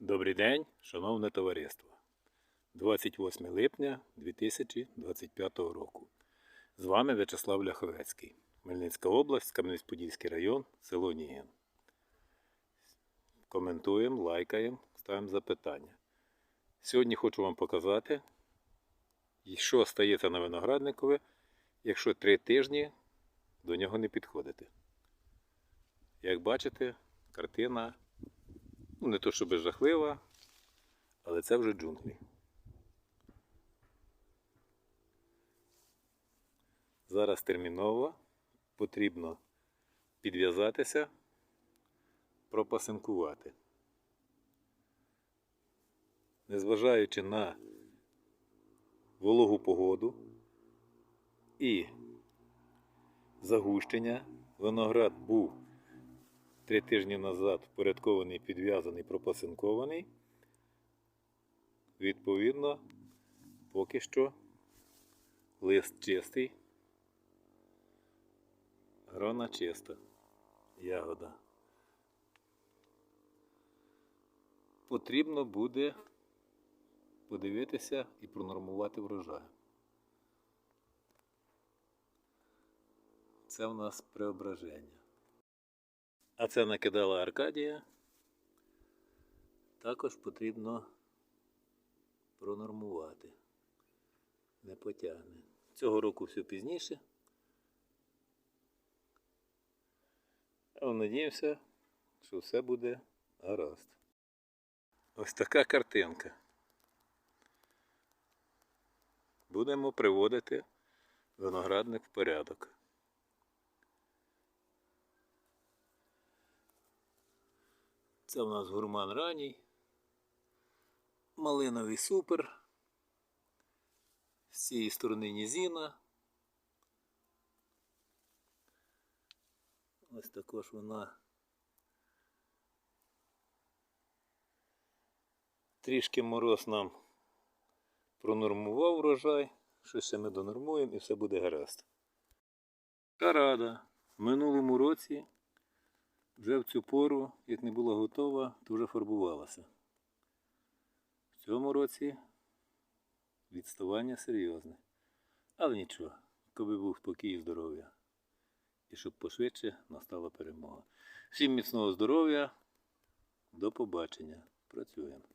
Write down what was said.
Добрий день, шановне товариство. 28 липня 2025 року. З вами В'ячеслав Ляховецький. Хмельницька область, Кам'янець-Подільський район, село Нігін. Коментуємо, лайкаємо, ставимо запитання. Сьогодні хочу вам показати, що стається на виноградникові, якщо три тижні до нього не підходити. Як бачите, картина Ну, не то щоб жахлива, але це вже джунглі. Зараз терміново потрібно підв'язатися, пропасинкувати. Незважаючи на вологу погоду і загущення, виноград був три тижні назад впорядкований, підв'язаний, пропасинкований. Відповідно, поки що лист чистий, грона чиста, ягода. Потрібно буде подивитися і пронормувати врожай. Це в нас преображення. А це накидала Аркадія. Також потрібно пронормувати. Не потягне. Цього року все пізніше. Надіємося, що все буде гаразд. Ось така картинка. Будемо приводити виноградник в порядок. Це у нас гурман ранній. Малиновий супер. З цієї сторони нізіна. Ось також вона трішки мороз нам пронормував врожай. Щось ми донормуємо і все буде гаразд. Карада. В минулому році вже в цю пору, як не була готова, то вже фарбувалася. В цьому році відставання серйозне. Але нічого, коли був спокій і здоров'я. І щоб пошвидше настала перемога. Всім міцного здоров'я, до побачення. Працюємо.